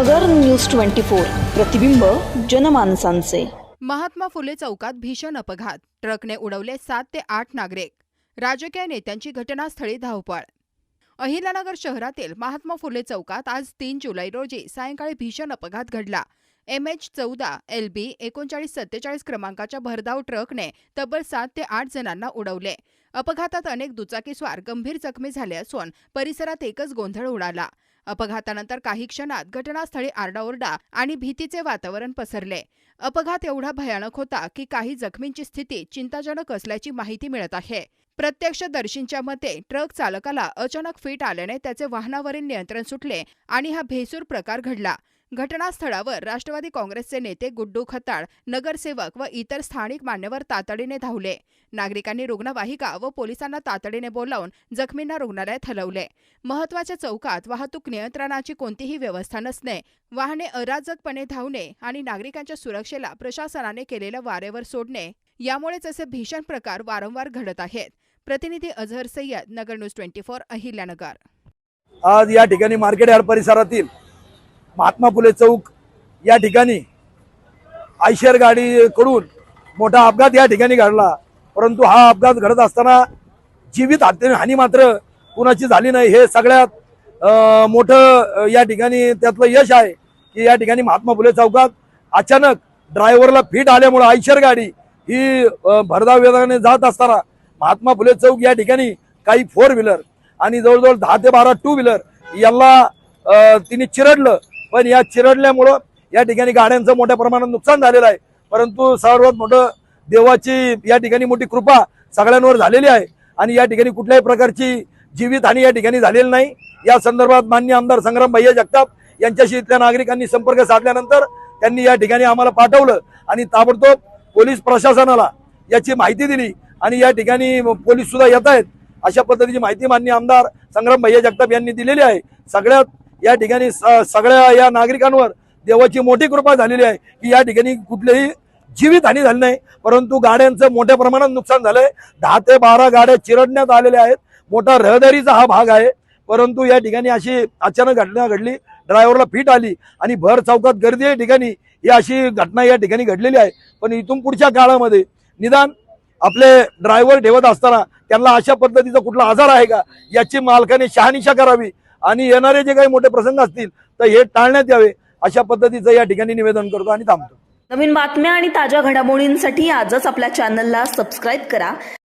नगर news twenty four प्रतिबिंब जनमानसांचे. महात्मा फुले चौकात भीषण अपघात. ट्रकने उडवले सात ते आठ नागरिक. राजकीय नेत्यांची घटनास्थळी धावपळ. अहिलानगर शहरातील महात्मा फुले चौकात आज तीन जुलै रोजी सायंकाळी भीषण अपघात घडला. एम एच चौदा एल बी एकोणचाळीस सत्तेचाळीस क्रमांकाच्या भरधाव ट्रकने तब्बल सात ते आठ जणांना उडवले. अपघातात अनेक दुचाकीस्वार गंभीर जखमी झाले असून परिसरात एकच गोंधळ उडाला. अपघातानंतर काही क्षणात घटनास्थळी आरडाओरडा आणि भीतीचे वातावरण पसरले. अपघात एवढा भयानक होता की काही जखमींची स्थिती चिंताजनक असल्याची माहिती मिळत आहे. प्रत्यक्षदर्शींच्या मते ट्रक चालकाला अचानक फिट आल्याने त्याचे वाहनावरील नियंत्रण सुटले आणि हा भेसूर प्रकार घडला. घटनास्थळावर राष्ट्रवादी काँग्रेसचे नेते गुड्डू खताळ नगरसेवक व इतर स्थानिक मान्यवर तातडीने धावले. नागरिकांनी रुग्णवाहिका व पोलिसांना तातडीने बोलावून जखमींना रुग्णालयात हलवले. महत्त्वाच्या चौकात वाहतूक नियंत्रणाची कोणतीही व्यवस्था नसणे वाहने अराजकपणे धावणे आणि नागरिकांच्या सुरक्षेला प्रशासनाने केलेलं वारेवर सोडणे यामुळेच असे भीषण प्रकार वारंवार घडत आहेत. प्रतिनिधी Azhar Sayyad Nagar news twenty four Ahilyanagar. आज या ठिकाणी मार्केट यार्ड परिसरातील महात्मा फुले चौक या ठिकाणी आयशर गाडीकडून मोठा अपघात या ठिकाणी घडला. परंतु हा अपघात घडत असताना जीवित हानी मात्र कुणाची झाली नाही. हे सगळ्यात मोठं या ठिकाणी त्यातलं यश आहे की या ठिकाणी महात्मा फुले चौकात अचानक ड्रायव्हरला फिट आल्यामुळं आयशर गाडी ही भरधाव वेगाने जात असताना महात्मा फुले चौक या ठिकाणी काही फोर व्हीलर आणि जवळजवळ दहा ते बारा टू व्हीलर याला तिने चिरडलं. पण या चिरडल्यामुळं या ठिकाणी गाड्यांचं मोठ्या प्रमाणात नुकसान झालेलं आहे. परंतु सर्वात मोठं देवाची या ठिकाणी मोठी कृपा सगळ्यांवर झालेली आहे. आणि या ठिकाणी कुठल्याही प्रकारची जीवितहानी या ठिकाणी झालेली नाही. या संदर्भात मान्य आमदार संग्राम भैया जगताप यांच्याशी इथल्या नागरिकांनी संपर्क साधल्यानंतर त्यांनी या ठिकाणी आम्हाला पाठवलं आणि ताबडतोब पोलीस प्रशासनाला याची माहिती दिली आणि या ठिकाणी पोलीस सुद्धा येत आहेत. अशा पद्धतीची माहिती मान्य आमदार संग्राम भैया जगताप यांनी दिलेली आहे. सगळ्यात या ठिकाणी स- सगळ्या या नागरिकांवर देवाची मोठी कृपा झालेली आहे की या ठिकाणी कुठलीही जीवितहानी झाली नाही. परंतु गाड्यांचं मोठ्या प्रमाणात नुकसान झालंय. दहा ते बारा गाड्या चिरडण्यात आलेल्या आहेत. मोठा रहदारीचा हा भाग आहे. परंतु या ठिकाणी अशी अचानक घटना घडली. ड्रायव्हरला फिट आली आणि भर चौकात गर्दी आहे ठिकाणी ही अशी घटना या ठिकाणी घडलेली आहे. पण इथून पुढच्या काळामध्ये निदान आपले ड्रायव्हर ठेवत असताना त्यांना अशा पद्धतीचा कुठला आजार आहे का? याची मालकाने शहानिशा करावी. आणि येणारे जे काही मोठे प्रसंग असतील तर हे टाळण्यात यावे. अशा पद्धतीचं या ठिकाणी निवेदन करतो आणि थांबतो. नवीन बातम्या आणि ताज्या घडामोडींसाठी आजच आपल्या चॅनलला सबस्क्राईब करा.